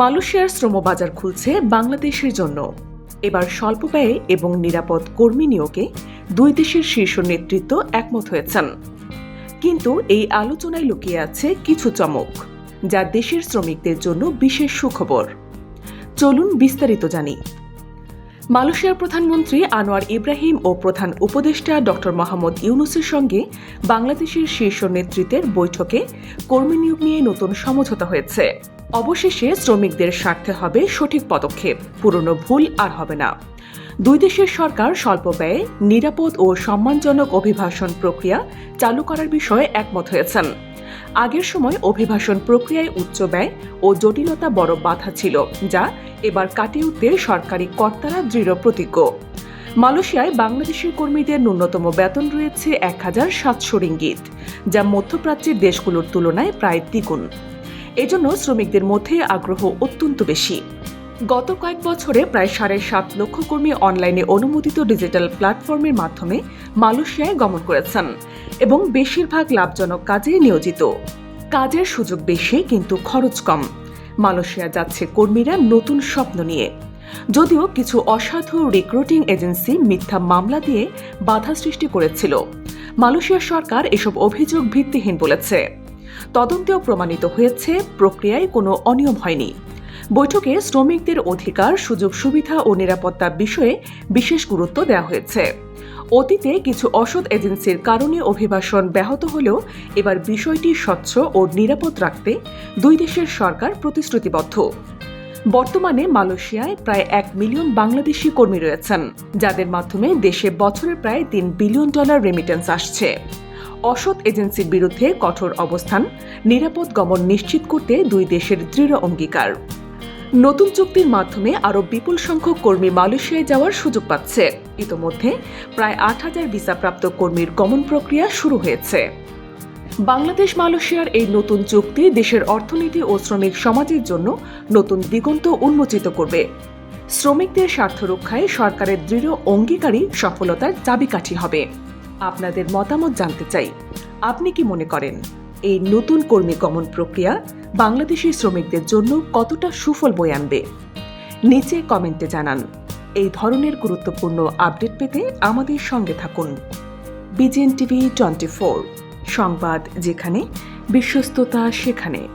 মালয়েশিয়ার শ্রমবাজার খুলছে বাংলাদেশের জন্য। এবার স্বল্প ব্যয়ে এবং নিরাপদ কর্মী নিয়োগে দুই দেশের শীর্ষ নেতৃত্ব একমত হয়েছেন। কিন্তু এই আলোচনায় লুকিয়ে আছে কিছু চমক, যা দেশের শ্রমিকদের জন্য বিশেষ সুখবর। চলুন বিস্তারিত জানি। মালয়েশিয়ার প্রধানমন্ত্রী আনোয়ার ইব্রাহিম ও প্রধান উপদেষ্টা ডক্টর মোহাম্মদ ইউনুসের সঙ্গে বাংলাদেশের শীর্ষ নেতৃত্বের বৈঠকে কর্মী নিয়োগ নিয়ে নতুন সমঝোতা হয়েছে। অবশেষে শ্রমিকদের স্বার্থে হবে সঠিক পদক্ষেপ। পুরনো ভুল আর হবে না। দুই দেশের সরকার স্বল্প ব্যয়ে নিরাপদ ও সম্মানজনক অভিবাসন প্রক্রিয়া চালু করার বিষয়ে একমত হয়েছেন। আগের সময় অভিবাসন প্রক্রিয়ায় উচ্চ ব্যয় ও জটিলতা বড় বাধা ছিল, যা এবার কাটিয়ে উঠতে সরকারি কর্তারা দৃঢ় প্রতিজ্ঞ। মালয়েশিয়ায় বাংলাদেশের কর্মীদের ন্যূনতম বেতন রয়েছে এক হাজার সাতশো রিঙ্গিত, যা মধ্যপ্রাচ্যের দেশগুলোর তুলনায় প্রায় দ্বিগুণ। এজন্য শ্রমিকদের মধ্যে আগ্রহ অত্যন্ত বেশি। গত কয়েক বছরে প্রায় সাড়ে সাত লক্ষ কর্মী অনলাইনে অনুমোদিত ডিজিটাল প্ল্যাটফর্মের মাধ্যমে মালয়েশিয়ায় গমন করেছেন এবং বেশিরভাগ লাভজনক কাজে নিয়োজিত। কাজের সুযোগ বেশি, কিন্তু খরচ কম। মালয়েশিয়া যাচ্ছে কর্মীরা নতুন স্বপ্ন নিয়ে। যদিও কিছু অসাধু রিক্রুটিং এজেন্সি মিথ্যা মামলা দিয়ে বাধা সৃষ্টি করেছিল। মালয়েশিয়া সরকার এসব অভিযোগ ভিত্তিহীন বলেছে। তদন্তেও প্রমাণিত হয়েছে, প্রক্রিয়ায় কোনো অনিয়ম হয়নি। বৈঠকে শ্রমিকদের অধিকার, সুযোগ সুবিধা ও নিরাপত্তা বিষয়ে বিশেষ গুরুত্ব দেওয়া হয়েছে। অতীতে কিছু অসৎ এজেন্সির কারণে অভিবাসন ব্যাহত হলেও এবার বিষয়টি স্বচ্ছ ও নিরাপদ রাখতে দুই দেশের সরকার প্রতিশ্রুতিবদ্ধ। বর্তমানে মালয়েশিয়ায় প্রায় এক মিলিয়ন বাংলাদেশি কর্মী রয়েছেন, যাদের মাধ্যমে দেশে বছরে প্রায় তিন বিলিয়ন ডলার রেমিটেন্স আসছে। অসৎ এজেন্সির বিরুদ্ধে কঠোর অবস্থান, নিরাপদ গমন নিশ্চিত করতে দুই দেশের দৃঢ় অঙ্গীকার। নতুন চুক্তির মাধ্যমে আরও বিপুল সংখ্যক কর্মী মালয়েশিয়ায় যাওয়ার সুযোগ পাচ্ছে। ইতোমধ্যে প্রায় আট হাজার ভিসাপ্রাপ্ত কর্মীর গমন প্রক্রিয়া শুরু হয়েছে। বাংলাদেশ মালয়েশিয়ার এই নতুন চুক্তি দেশের অর্থনীতি ও শ্রমিক সমাজের জন্য নতুন দিগন্ত উন্মোচিত করবে। শ্রমিকদের স্বার্থ রক্ষায় সরকারের দৃঢ় অঙ্গীকারী সফলতার চাবিকাঠি হবে। আপনাদের মতামত জানতে চাই। আপনি কি মনে করেন, এই নতুন কর্মী গমন প্রক্রিয়া বাংলাদেশি শ্রমিকদের জন্য কতটা সুফল বয়ে আনবে? নিচে কমেন্টে জানান। এই ধরনের গুরুত্বপূর্ণ আপডেট পেতে আমাদের সঙ্গে থাকুন। বিজেন টিভি টোয়েন্টি সংবাদ যেখানে, বিশ্বস্ততা সেখানে।